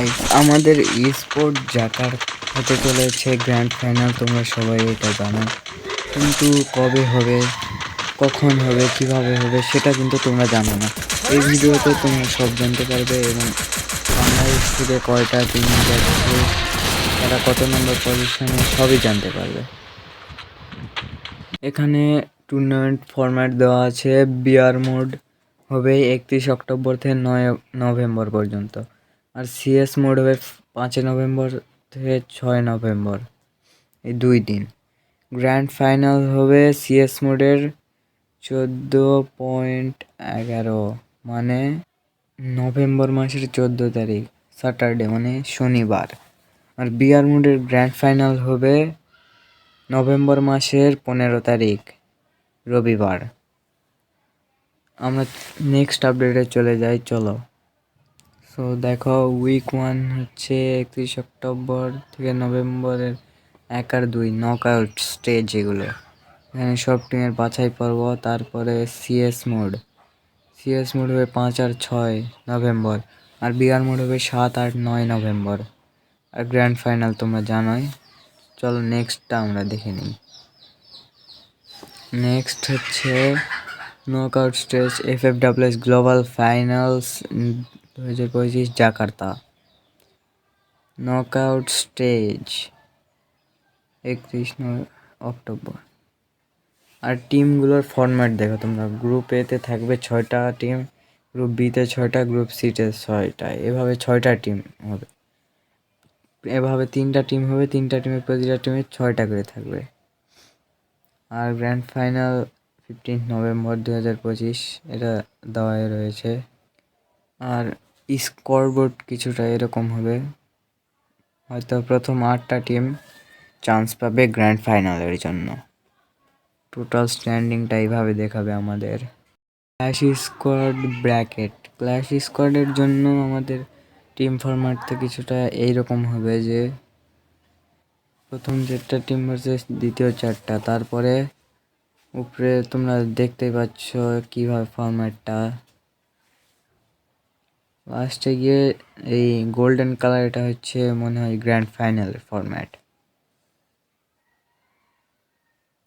Guys আমাদের sport জাকার হতে চলেছে গ্র্যান্ড ফাইনাল তোমরা সবাই এটা জানো। কিন্তু কবে হবে, কখন হবে, কীভাবে হবে, সেটা কিন্তু তোমরা জানো না। এই ভিডিওতে তোমরা সব জানতে পারবে এবং বাংলাদেশ থেকে কয়টা টিম যাচ্ছে, তারা কত নম্বর পজিশনে সবই জানতে পারবে। এখানে টুর্নামেন্ট ফরম্যাট দেওয়া আছে বিয়ার মোড হবে একত্রিশ অক্টোবর থেকে নয় নভেম্বর পর্যন্ত। আর সিএস মোড হবে পাঁচই নভেম্বর থেকে ছয় নভেম্বর, এই দুই দিন। গ্র্যান্ড ফাইনাল হবে সিএস মোডের চোদ্দ পয়েন্ট এগারো মানে নভেম্বর মাসের চোদ্দ তারিখ স্যাটারডে মানে শনিবার। আর বিয়ার মোডের গ্র্যান্ড ফাইনাল হবে নভেম্বর মাসের পনেরো তারিখ, রবিবার। আমরা নেক্সট আপডেটে চলে যাই, চলো। সো দেখো উইক ওয়ান হচ্ছে একত্রিশ অক্টোবর থেকে নভেম্বরের এক আর দুই নক আউট স্টেজ এগুলো। এখানে সব টিমের বাছাই পর্ব, তারপরে সিএস মোড সিএস মোড হবে পাঁচ আর ছয় নভেম্বর, আর বিআর মোড হবে সাত আট নয় নভেম্বর। আর গ্র্যান্ড ফাইনাল তোমরা জানোই। চলো নেক্সটটা আমরা দেখে নিই। নেক্সট হচ্ছে knock out stage F F WS global finals দু হাজার পঁচিশ জাকার্তা নক আউট স্টেজ একত্রিশ অক্টোবর। আর টিমগুলোর ফরম্যাট দেখো তোমরা। গ্রুপ এতে থাকবে ছয়টা টিম গ্রুপ বিতে ছয়টা গ্রুপ সিতে ছয়টা। এভাবে ছয়টা টিম হবে। এভাবে তিনটা টিম হবে, তিনটা টিমের প্রতিটা টিমে ছয়টা করে থাকবে। আর গ্র্যান্ড ফাইনাল ফিফটিন নভেম্বর দু হাজার পঁচিশ, এটা দেওয়াই রয়েছে। আর স্কোরবোর্ড কিছুটা এরকম হবে। হয়তো প্রথম আটটা টিম চান্স পাবে গ্র্যান্ড ফাইনালের জন্য। টোটাল স্ট্যান্ডিংটা এইভাবে দেখাবে আমাদের। ক্ল্যাশ স্কোয়াড ব্র্যাকেট ক্ল্যাশ স্কোয়াডের জন্য আমাদের টিম ফরম্যাটটা কিছুটা এইরকম হবে যে, প্রথম চারটা টিম ভার্সেস দ্বিতীয় চারটা। তারপরে উপরে তোমরা দেখতেই পাচ্ছ কীভাবে ফরম্যাটটা লাস্টে গিয়ে এই গোল্ডেন কালার এটা হচ্ছে মনে হয় গ্র্যান্ড ফাইনাল ফরম্যাট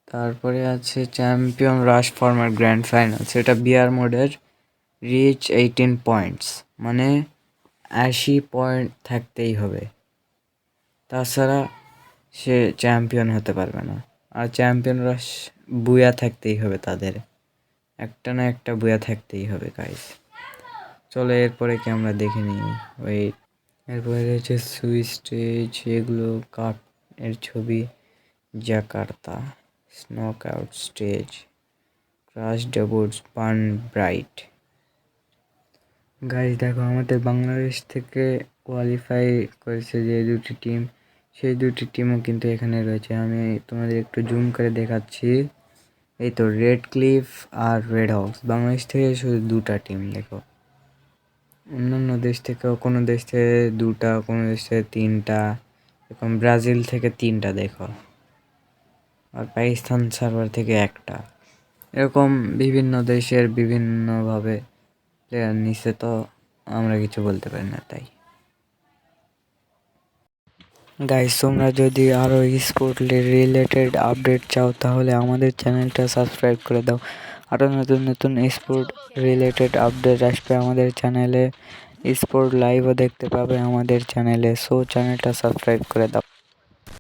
তারপরে আছে champion rush format grand final সেটা বিয়ার মোডের রিচ এইটিন পয়েন্টস মানে আশি পয়েন্ট থাকতেই হবে। তাছাড়া সে চ্যাম্পিয়ন হতে পারবে না, আর চ্যাম্পিয়ন রাশ বুয়া থাকতেই হবে তাদের। একটা না একটা বুয়া থাকতেই হবে গাইস চলো এরপরে কি আমরা দেখে নিই? ওই এরপরে রয়েছে সুইচ স্টেজ এগুলো কাপ এর ছবি Jakarta স্নক out stage crash debuts burn bright guys দেখো আমাদের বাংলাদেশ থেকে কোয়ালিফাই করেছে যে দুটি টিম সেই দুটি টিমও কিন্তু এখানে রয়েছে। আমি তোমাদের একটু জুম করে দেখাচ্ছি। এই তো রেড ক্লিফ আর রেড হাউস বাংলাদেশ থেকে শুধু দুটা টিম দেখো। অন্যান্য দেশ থেকেও কোনো দেশ থেকে দুটা, কোনো দেশ থেকে তিনটা, এরকম ব্রাজিল থেকে তিনটা দেখো। আর পাকিস্তান সার্ভার থেকে একটা। এরকম বিভিন্ন দেশের বিভিন্নভাবে প্লেয়ার নিচে তো আমরা কিছু বলতে পারি না তাই। গাইস তোমরা যদি আরও স্পোর্ট রিলেটেড আপডেট চাও, তাহলে আমাদের চ্যানেলটা সাবস্ক্রাইব করে দাও। আরও নতুন নতুন স্পোর্ট রিলেটেড আপডেট আসবে আমাদের চ্যানেলে স্পোর্ট লাইভও দেখতে পাবে আমাদের চ্যানেলে সো চ্যানেলটা সাবস্ক্রাইব করে দাও।